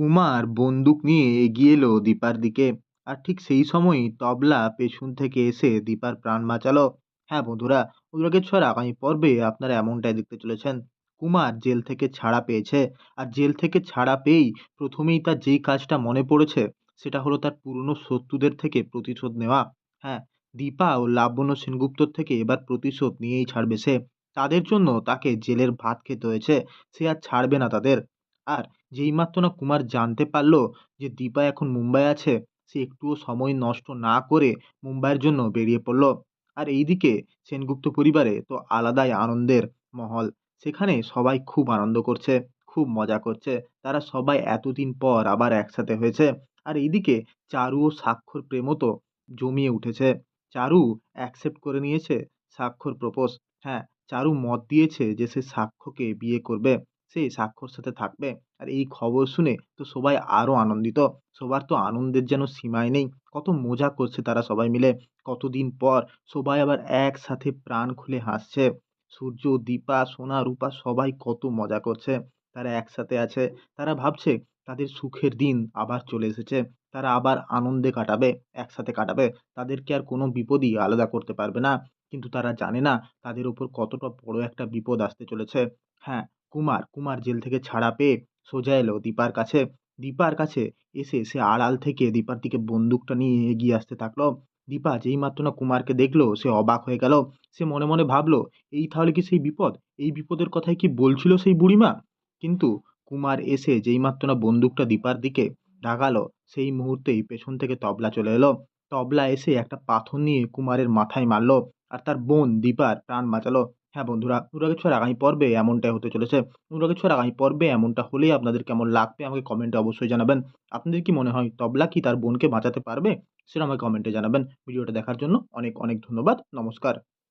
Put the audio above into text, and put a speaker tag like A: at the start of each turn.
A: কুমার বন্দুক নিয়ে এগিয়ে এলো দীপার দিকে। আর ঠিক সেই সময়ই তবলা পেছন থেকে এসে দীপার প্রাণ বাঁচালো। হ্যাঁ বন্ধুরা অনুরাগের ছোঁয়ার আগামী পর্বে আপনারা এমনটাই দেখতে চলেছেন। কুমার জেল থেকে ছাড়া পেয়েছে। আর জেল থেকে ছাড়া পেয়েই প্রথমেই তার যেই কাজটা মনে পড়েছে, সেটা হলো তার পুরনো শত্রুদের থেকে প্রতিশোধ নেওয়া। হ্যাঁ দীপা ও লাবণ্য সেনগুপ্তর থেকে এবার প্রতিশোধ নিয়েই ছাড়বে সে। তাদের জন্য তাকে জেলের ভাত খেতে হয়েছে, সে আর ছাড়বে না তাদের। আর যেইমাত্র না কুমার জানতে পারল যে দীপা এখন মুম্বাই আছে, সে একটুও সময় নষ্ট না করে মুম্বাইয়ের জন্য বেরিয়ে পড়ল। আর এইদিকে সেনগুপ্ত পরিবারে তো আলাদাই আনন্দের মহল। সেখানে সবাই খুব আনন্দ করছে, খুব মজা করছে। তারা সবাই এতদিন পর আবার একসাথে হয়েছে। আর এইদিকে চারু ও স্বাক্ষর প্রেমও তো জমিয়ে উঠেছে। চারু অ্যাকসেপ্ট করে নিয়েছে স্বাক্ষর প্রপোজ হ্যাঁ চারু মত দিয়েছে যে সে সাক্ষ্যকে বিয়ে করবে। সে সাক্ষর সাথে থাকবে। আর এই খবর শুনে তো সবাই আরও আনন্দিত। সবার তো আনন্দের যেন সীমাই নেই। কত মজা করছে তারা সবাই মিলে। কতদিন পর সবাই আবার একসাথে প্রাণ খুলে হাসছে। সূর্য, দীপা, সোনা, রূপা সবাই কত মজা করছে। তারা একসাথে আছে। তারা ভাবছে তাদের সুখের দিন আবার চলে এসেছে। তারা আবার আনন্দে কাটাবে, একসাথে কাটাবে। তাদেরকে আর কোনো বিপদই আলাদা করতে পারবে না। কিন্তু তারা জানে না তাদের ওপর কতটা বড় একটা বিপদ আসতে চলেছে। হ্যাঁ কুমার কুমার জেল থেকে ছাড়া পেয়ে সোজা এলো দীপার কাছে। দীপার কাছে এসে সে আড়াল থেকে দীপার দিকে বন্দুকটা নিয়ে এগিয়ে আসতে থাকল। দীপা যেই মাত্র না কুমারকে দেখল, সে অবাক হয়ে গেল। সে মনে মনে ভাবলো, এই তাহলে কি সেই বিপদ? এই বিপদের কথাই কি বলছিল সেই বুড়িমা? কিন্তু কুমার এসে যেই মাত্র না বন্দুকটা দীপার দিকে দাগালো সেই মুহূর্তেই পেছন থেকে তবলা চলে এলো। তবলা এসে একটা পাথর নিয়ে কুমারের মাথায় মারলো আর তার বোন দীপার প্রাণ বাঁচালো। হ্যাঁ বন্ধুরা অনুরাগের ছোঁয়ার আগামী পর্বে এমনটাই হতে চলেছে। অনুরাগের ছোঁয়ার আগামী পর্বে এমনটা হলেই আপনাদের কেমন লাগবে আমাকে কমেন্টে অবশ্যই জানাবেন। আপনাদের কি মনে হয়, তবলা কি তার বোনকে বাঁচাতে পারবে? সেটা আমাকে কমেন্টে জানাবেন। ভিডিওটা দেখার জন্য অনেক অনেক ধন্যবাদ। নমস্কার।